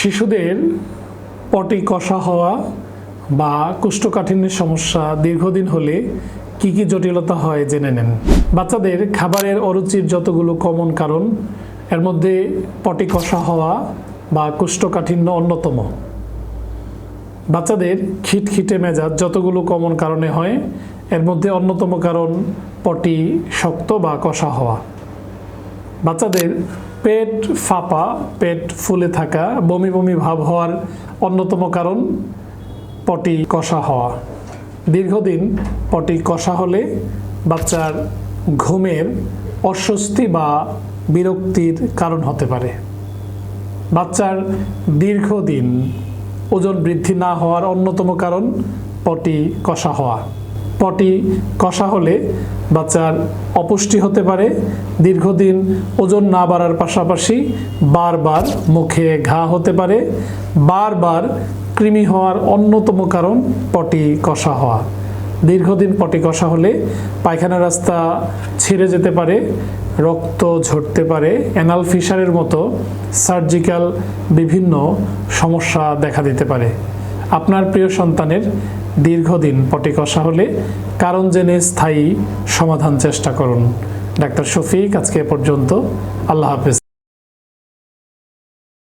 শিশুদের পটি কষা হওয়া বা কোষ্ঠকাঠিন্যের সমস্যা দীর্ঘদিন হলে কি কি জটিলতা হয় জেনে নেন। বাচ্চাদের খাবারের অরুচির যতগুলো কমন কারণ, এর মধ্যে পটি কষা হওয়া বা কোষ্ঠকাঠিন্য অন্যতম। বাচ্চাদের খিটখিটে মেজাজ যতগুলো কমন কারণে হয়, এর মধ্যে অন্যতম কারণ পটি শক্ত বা কষা হওয়া। বাচ্চাদের পেট ফাঁপা, পেট ফুলে থাকা, বমি বমি ভাব হওয়ার অন্যতম কারণ পটি কষা হওয়া। দীর্ঘদিন পটি কষা হলে বাচ্চার ঘুমের অস্বস্তি বা বিরক্তির কারণ হতে পারে। বাচ্চার দীর্ঘদিন ওজন বৃদ্ধি না হওয়ার অন্যতম কারণ পটি কষা হওয়া। পটি কষা হলে বাচ্চার অপুষ্টি হতে পারে। দীর্ঘদিন ওজন না বাড়ার পাশাপাশি বারবার মুখে ঘা হতে পারে। বারবার কৃমি হওয়ার অন্যতম কারণ পটি কষা হওয়া। দীর্ঘদিন পটি কষা হলে পায়খানা রাস্তা ছিঁড়ে যেতে পারে, রক্ত ঝরতে পারে। অ্যানাল ফিশারের মতো সার্জিক্যাল বিভিন্ন সমস্যা দেখা দিতে পারে। আপনার প্রিয় সন্তানের দীর্ঘদিন পটি কষা হলে কারণ জেনে স্থায়ী সমাধান চেষ্টা করুন। ডাক্তার শফিক, আজকে পর্যন্ত। আল্লাহ হাফেজ।